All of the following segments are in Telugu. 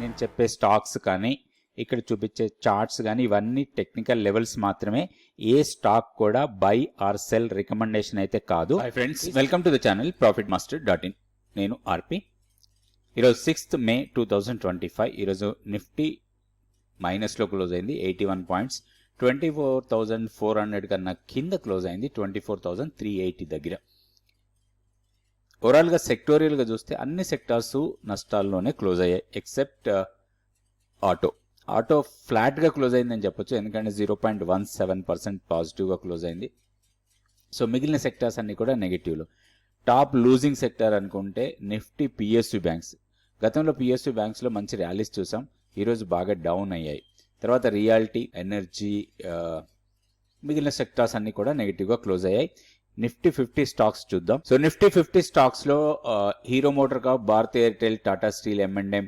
నేను చెప్పే స్టాక్స్ కానీ ఇక్కడ చూపించే చార్ట్స్ కానీ ఇవన్నీ టెక్నికల్ లెవెల్స్ మాత్రమే. ఏ స్టాక్ కూడా బై ఆర్ సెల్ రికమెండేషన్ అయితే కాదు. Friends. Welcome to the channel profit master dot in నేను ఆర్పి. ఈరోజు sixth May two thousand twenty five. ఈరోజు నిఫ్టీ మైనస్లో క్లోజ్ అయింది eighty one points. Twenty four thousand four hundred కన్నా కింద క్లోజ్ అయింది twenty four thousand three eighty దగ్గర. ఓవరాల్గా సెక్టోరియల్గా చూస్తే అన్ని సెక్టార్స్ నష్టాల్లోనే క్లోజ్ అయ్యాయి ఎక్సెప్ట్ ఆటో. ఆటో ఫ్లాట్గా క్లోజ్ అయిందని చెప్పొచ్చు ఎందుకంటే zero point one seven percent పాజిటివ్గా క్లోజ్ అయింది. సో మిగిలిన సెక్టార్స్ అన్నీ కూడా నెగిటివ్లో. టాప్ లూజింగ్ సెక్టార్ అనుకుంటే నిఫ్టీ పిఎస్యు బ్యాంక్స్. గతంలో పిఎస్యు బ్యాంక్స్లో మంచి ర్యాలీస్ చూసాం ఈరోజు బాగా డౌన్ అయ్యాయి. తర్వాత రియాలిటీ ఎనర్జీ మిగిలిన సెక్టార్స్ అన్నీ కూడా నెగిటివ్గా క్లోజ్ అయ్యాయి. నిఫ్టీ ఫిఫ్టీ స్టాక్స్ చూద్దాం. సో నిఫ్టీ ఫిఫ్టీ స్టాక్స్లో Hero Motor Corp Bharat Airtel Tata steel M and M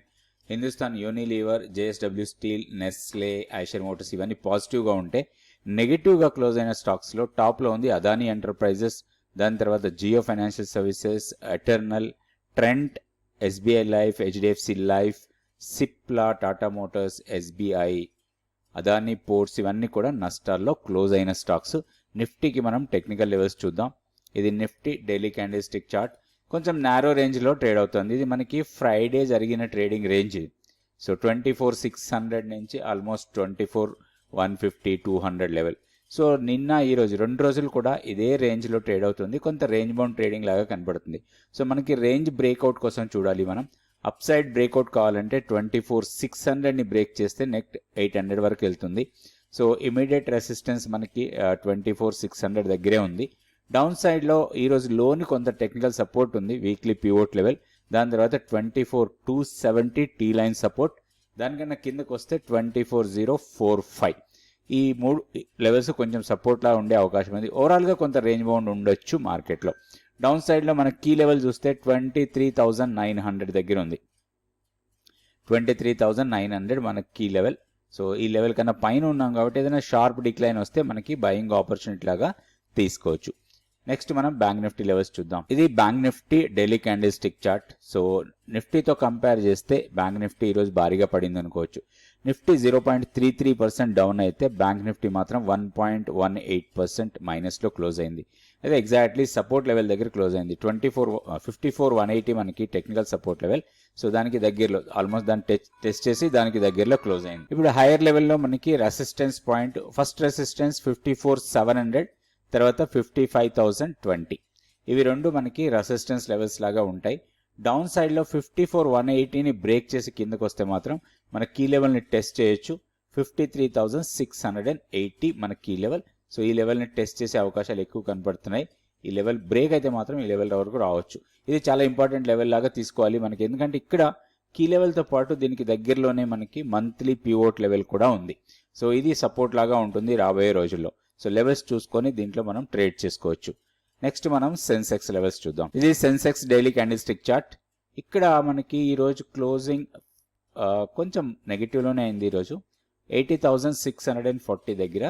Hindustan Unilever JSW steel Nestle Eicher Motors ఇవన్నీ పాజిటివ్గా ఉంటే నెగిటివ్గా క్లోజ్ అయిన స్టాక్స్లో టాప్లో ఉంది అదానీ ఎంటర్ప్రైజెస్ దాని తర్వాత Jio Financial Services Eternal Trent SBI Life HDFC Life Cipla Tata Motors SBI Adani Ports ఇవన్నీ కూడా నష్టాల్లో క్లోజ్ అయిన స్టాక్స్. నిఫ్టీకి మనం టెక్నికల్ లెవెల్స్ చూద్దాం. ఇది Nifty daily candlestick chart కొంచెం నారో రేంజ్లో ట్రేడ్ అవుతుంది. ఇది మనకి ఫ్రైడే జరిగిన trading range so twenty four six hundred నుంచి almost twenty four one fifty two hundred level so నిన్న ఈ రోజు రెండు రోజులు కూడా ఇదే రేంజ్లో ట్రేడ్ అవుతుంది. కొంత రేంజ్ బౌండ్ ట్రేడింగ్ లాగా కనబడుతుంది. సో మనకి రేంజ్ బ్రేక్అవుట్ కోసం చూడాలి మనం. అప్ సైడ్ బ్రేక్అవుట్ కావాలంటే ట్వంటీ ఫోర్ సిక్స్ హండ్రెడ్ని బ్రేక్ చేస్తే నెక్స్ట్ ఎయిట్ హండ్రెడ్ వరకు వెళ్తుంది. సో ఇమీడియట్ రెసిస్టెన్స్ మనకి ట్వంటీ ఫోర్ సిక్స్ హండ్రెడ్ దగ్గరే ఉంది. డౌన్ సైడ్లో ఈరోజు లోని కొంత టెక్నికల్ సపోర్ట్ ఉంది వీక్లీ పివోట్ లెవెల్. దాని తర్వాత twenty four two seventy T line support. దానికన్నా కిందకు వస్తే twenty four zero four five ఈ మూడు లెవెల్స్ కొంచెం సపోర్ట్లా ఉండే అవకాశం ఉంది. ఓవరాల్గా కొంత రేంజ్ బౌండ్ ఉండొచ్చు మార్కెట్లో డౌన్ సైడ్లో మన కీ లెవెల్ చూస్తే twenty three thousand nine hundred దగ్గర ఉంది. Twenty three thousand nine hundred మన కీ లెవెల్ సో ఈ లెవెల్ కన్నా పైన ఉన్నాం కాబట్టి ఏదైనా షార్ప్ డిక్లైన్ వస్తే మనకి బయింగ్ ఆపర్చునిటీ లాగా తీసుకోవచ్చు. నెక్స్ట్ మనం బ్యాంక్ నిఫ్టీ లెవెల్స్ చూద్దాం. ఇది bank Nifty daily candlestick chart. So నిఫ్టీతో compare చేస్తే బ్యాంక్ నిఫ్టీ ఈరోజు భారీగా పడింది అనుకోవచ్చు Nifty zero point three three percent down అయితే బ్యాంక్ నిఫ్టీ మాత్రం one point one eight percent మైనస్లో close అయింది. అదే ఎగ్జాక్ట్లీ సపోర్ట్ లెవెల్ దగ్గర క్లోజ్ అయింది. Twenty four fifty four one eighty మనకి టెక్నికల్ సపోర్ట్ లెవెల్. సో దానికి దగ్గరలో ఆల్మోస్ట్ దాన్ని టెస్ట్ చేసి దానికి దగ్గరలో క్లోజ్ అయింది. ఇప్పుడు హైయర్ లెవెల్లో మనకి resistance point first resistance fifty four seven hundred తర్వాత ఫిఫ్టీ ఫైవ్ థౌసండ్ ట్వంటీ. ఇవి రెండు మనకి రెసిస్టెన్స్ లెవెల్స్ లాగా ఉంటాయి. డౌన్ సైడ్లో ఫిఫ్టీ ఫోర్ వన్ ఎయిటీని బ్రేక్ చేసి కిందకు వస్తే మాత్రం మన కీ లెవెల్ని టెస్ట్ చేయొచ్చు. Fifty three thousand six hundred and eighty మన కీ లెవెల్. సో ఈ లెవెల్ని టెస్ట్ చేసే అవకాశాలు ఎక్కువ కనపడుతున్నాయి. ఈ లెవెల్ బ్రేక్ అయితే మాత్రం ఈ లెవెల్ వరకు రావచ్చు. ఇది చాలా ఇంపార్టెంట్ లెవెల్ లాగా తీసుకోవాలి మనకి. ఎందుకంటే ఇక్కడ కీ లెవెల్తో పాటు దీనికి దగ్గరలోనే మనకి మంత్లీ పివోట్ లెవెల్ కూడా ఉంది. సో ఇది సపోర్ట్ లాగా ఉంటుంది రాబోయే రోజుల్లో. సో లెవెల్స్ చూసుకొని దీంట్లో మనం ట్రేడ్ చేసుకోవచ్చు. నెక్స్ట్ మనం సెన్సెక్స్ లెవెల్స్ చూద్దాం. ఇది Sensex daily candlestick chart ఇక్కడ మనకి ఈరోజు క్లోజింగ్ కొంచెం నెగిటివ్లోనే అయింది ఈరోజు eighty thousand six hundred and forty దగ్గర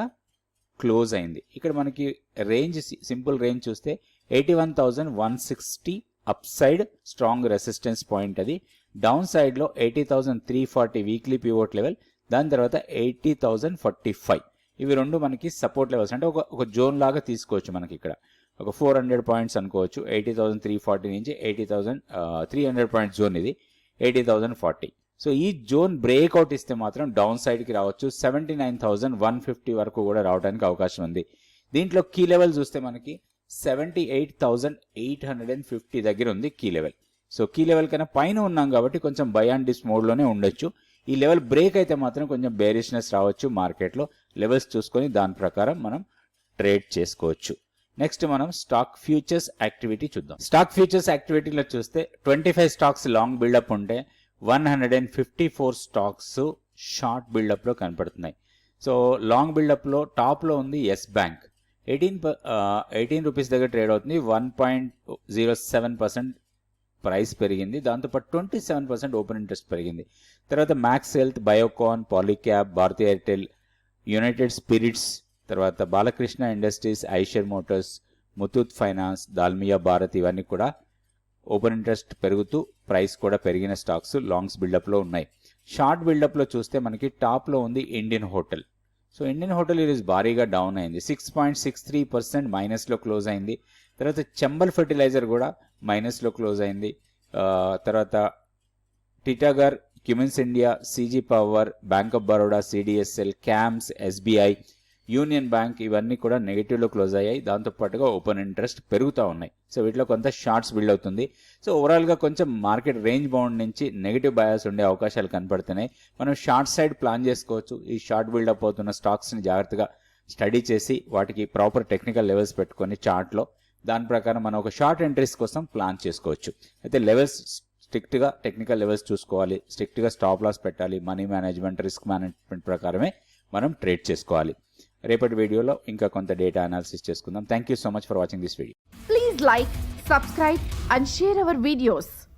క్లోజ్ అయింది. ఇక్కడ మనకి రేంజ్ సింపుల్ రేంజ్ చూస్తే eighty one thousand one sixty upside strong resistance point అది. డౌన్ సైడ్లో eighty thousand three forty weekly pivot level దాని తర్వాత ఎయిటీ థౌజండ్ ఫార్టీ ఫైవ్ ఇవి రెండు మనకి సపోర్ట్ లెవెల్స్ అంటే ఒక ఒక జోన్ లాగా తీసుకోవచ్చు మనకి ఇక్కడ. ఒక ఫోర్ హండ్రెడ్ పాయింట్స్ అనుకోవచ్చు. ఎయిటీ థౌసండ్ త్రీ ఫార్టీ నుంచి eighty thousand three hundred point zone ఇది. Eighty thousand forty. సో ఈ జోన్ బ్రేక్అవుట్ ఇస్తే మాత్రం డౌన్ సైడ్కి రావచ్చు. Seventy nine thousand one fifty వరకు కూడా రావడానికి అవకాశం ఉంది. దీంట్లో కీ లెవెల్ చూస్తే మనకి seventy eight thousand eight hundred and fifty దగ్గర ఉంది key level. So key level కన్నా పైన ఉన్నాం కాబట్టి కొంచెం బై అండ్ డిస్ మోడ్లోనే ఉండొచ్చు. ఈ లెవెల్ బ్రేక్ అయితే మాత్రం కొంచెం బేరిష్నెస్ రావచ్చు మార్కెట్లో. లెవెల్స్ చూసుకొని దాని ప్రకారం మనం ట్రేడ్ చేసుకోవచ్చు. నెక్స్ట్ మనం స్టాక్ ఫ్యూచర్స్ యాక్టివిటీ చూద్దాం. స్టాక్ ఫ్యూచర్స్ యాక్టివిటీలో చూస్తే twenty five stocks long buildup ఉంటే one hundred and fifty four stocks short బిల్డప్లో కనపడుతున్నాయి సో లాంగ్ బిల్డప్లో టాప్లో ఉంది Yes Bank eighteen eighteen rupees దగ్గర ట్రేడ్ అవుతుంది. One point zero seven percent price పెరిగింది. దాంతోపాటు twenty seven percent open interest పెరిగింది. తర్వాత Max Health Biocon Polycab Bharti Airtel United Spirits తర్వాత Balakrishna Industries Eicher Motors Muthoot Finance Dalmia Bharat ఇవన్నీ కూడా ఓపెన్ ఇంట్రెస్ట్ పెరుగుతూ ప్రైస్ కూడా పెరిగిన స్టాక్స్ లాంగ్స్ బిల్డప్లో ఉన్నాయి. షార్ట్ బిల్డప్లో చూస్తే మనకి టాప్లో ఉంది Indian hotel. So Indian hotel ఈరోజు భారీగా డౌన్ అయింది. Six point six three percent మైనస్లో close అయింది. తర్వాత చెంబల్ ఫెర్టిలైజర్ కూడా మైనస్లో క్లోజ్ అయింది. తర్వాత Titagarh Cummins India CG power Bank of Baroda CDSL CAMS SBI Union Bank ఇవన్నీ కూడా నెగిటివ్లో క్లోజ్ అయ్యాయి. దాంతోపాటుగా ఓపెన్ ఇంట్రెస్ట్ పెరుగుతూ ఉన్నాయి. సో వీటిలో కొంత షార్ట్స్ బిల్డ్ అవుతుంది. సో ఓవరాల్గా కొంచెం మార్కెట్ రేంజ్ బౌండ్ నుంచి నెగిటివ్ బయాస్ ఉండే అవకాశాలు కనపడుతున్నాయి. మనం షార్ట్ సైడ్ ప్లాన్ చేసుకోవచ్చు. ఈ షార్ట్ బిల్డప్ అవుతున్న స్టాక్స్ని జాగ్రత్తగా స్టడీ చేసి వాటికి ప్రాపర్ టెక్నికల్ లెవెల్స్ పెట్టుకొని చార్ట్లో దాని ప్రకారం మనం ఒక షార్ట్ ఎంట్రీస్ కోసం ప్లాన్ చేసుకోవచ్చు. అయితే లెవెల్స్ స్ట్రిక్ట్గా టెక్నికల్ లెవెల్స్ చూసుకోవాలి. స్ట్రిక్ట్గా స్టాప్ లాస్ పెట్టాలి. మనీ మేనేజ్మెంట్ రిస్క్ మేనేజ్మెంట్ ప్రకారమే మనం ట్రేడ్ చేసుకోవాలి. రేపటి వీడియోలో ఇంకా కొంత డేటా అనాలిసిస్ చేసుకుందాం. Thank you so much for watching this video please like subscribe and share our videos